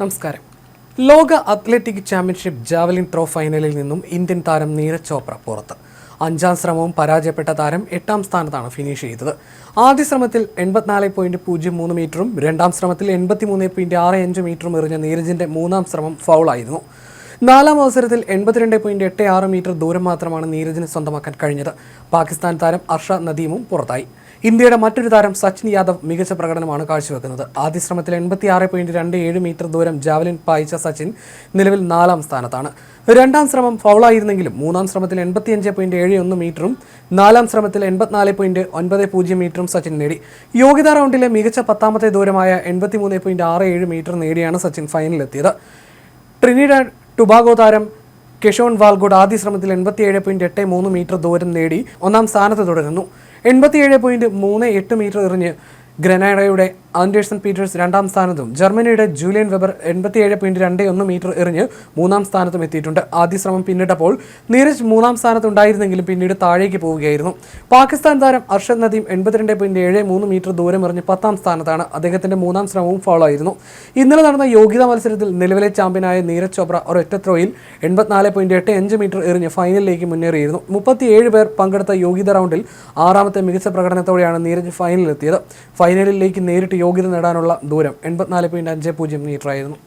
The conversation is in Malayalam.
നമസ്കാരം. ലോക അത്ലറ്റിക് ചാമ്പ്യൻഷിപ്പ് ജാവലിൻ ത്രോ ഫൈനലിൽ നിന്നും ഇന്ത്യൻ താരം നീരജ് ചോപ്ര പുറത്ത്. അഞ്ചാം ശ്രമവും പരാജയപ്പെട്ട താരം എട്ടാം സ്ഥാനത്താണ് ഫിനിഷ് ചെയ്തത്. ആദ്യ ശ്രമത്തിൽ എൺപത്തിനാല് പോയിന്റ് പൂജ്യം മൂന്ന് മീറ്ററും രണ്ടാം ശ്രമത്തിൽ എൺപത്തിമൂന്ന് പോയിന്റ് ആറ് അഞ്ച് മീറ്ററും എറിഞ്ഞ നീരജിന്റെ മൂന്നാം ശ്രമം ഫൗളായിരുന്നു. നാലാം അവസരത്തിൽ എൺപത്തിരണ്ട് പോയിന്റ് എട്ട് ആറ് മീറ്റർ ദൂരം മാത്രമാണ് നീരജിന് സ്വന്തമാക്കാൻ കഴിഞ്ഞത്. പാകിസ്ഥാൻ താരം അർഷ നദീമും പുറത്തായി. ഇന്ത്യയുടെ മറ്റൊരു താരം സച്ചിൻ യാദവ് മികച്ച പ്രകടനമാണ് കാഴ്ചവെക്കുന്നത്. ആദ്യ ശ്രമത്തിൽ എൺപത്തി ആറ് പോയിന്റ് രണ്ട് ഏഴ് മീറ്റർ ദൂരം ജാവലിൻ പായിച്ച സച്ചിൻ നിലവിൽ നാലാം സ്ഥാനത്താണ്. രണ്ടാം ശ്രമം ഫൗളായിരുന്നെങ്കിലും മൂന്നാം ശ്രമത്തിൽ എൺപത്തിയഞ്ച് പോയിന്റ് ഏഴ് ഒന്ന് മീറ്ററും നാലാം ശ്രമത്തിൽ എൺപത്തിനാല് പോയിന്റ് ഒൻപത് പൂജ്യം മീറ്ററും സച്ചിൻ നേടി. യോഗ്യതാ റൗണ്ടിലെ മികച്ച പത്താമത്തെ ദൂരമായ എൺപത്തിമൂന്ന് പോയിന്റ് ആറ് ഏഴ് മീറ്റർ നേടിയാണ് സച്ചിൻ ഫൈനലിലെത്തിയത്. ട്രിനിഡാഡ് ടുബാഗോ താരം കെഷോൺ വാൽഗോഡ് ആദ്യ ശ്രമത്തിൽ എൺപത്തിയേഴ് പോയിന്റ് എട്ട് മൂന്ന് മീറ്റർ ദൂരം നേടി ഒന്നാം സ്ഥാനത്ത് തുടരുന്നു. എൺപത്തിയേഴ് പോയിന്റ് മൂന്ന് എട്ട് മീറ്റർ എറിഞ്ഞ് ഗ്രനാഡയുടെ ആൻഡേഴ്സൺ പീറ്റേഴ്സ് രണ്ടാം സ്ഥാനത്തും ജർമ്മനിയുടെ ജൂലിയൻ വെബർ എൺപത്തിയേഴ് പോയിന്റ് രണ്ട് ഒന്ന് മീറ്റർ എറിഞ്ഞ് മൂന്നാം സ്ഥാനത്തും എത്തിയിട്ടുണ്ട്. ആദ്യ ശ്രമം പിന്നിട്ടപ്പോൾ നീരജ് മൂന്നാം സ്ഥാനത്തുണ്ടായിരുന്നെങ്കിലും പിന്നീട് താഴേക്ക് പോവുകയായിരുന്നു. പാകിസ്ഥാൻ താരം അർഷദ് നദീം എൺപത്തിരണ്ട് പോയിന്റ് ഏഴ് മൂന്ന് മീറ്റർ ദൂരം എറിഞ്ഞ് പത്താം സ്ഥാനത്താണ്. അദ്ദേഹത്തിന്റെ മൂന്നാം ശ്രമവും ഫോളോ ആയിരുന്നു. ഇന്നലെ നടന്ന യോഗ്യതാ മത്സരത്തിൽ നിലവിലെ ചാമ്പ്യനായ നീരജ് ചോപ്ര ഒരൊറ്റ ത്രോയിൽ എൺപത്തിനാല് പോയിന്റ് എട്ട് അഞ്ച് മീറ്റർ എറിഞ്ഞ് ഫൈനലിലേക്ക് മുന്നേറിയിരുന്നു. മുപ്പത്തിയേഴ് പേർ പങ്കെടുത്ത യോഗ്യത റൗണ്ടിൽ ആറാമത്തെ മികച്ച പ്രകടനത്തോടെയാണ് നീരജ് ഫൈനലിലെത്തിയത് ഫൈനലിലേക്ക് നേരിട്ട് യോഗ്യത നേടാനുള്ള ദൂരം എൺപത്തിനാല് പോയിന്റ് അഞ്ച് പൂജ്യം മീറ്റർ ആയിരുന്നു.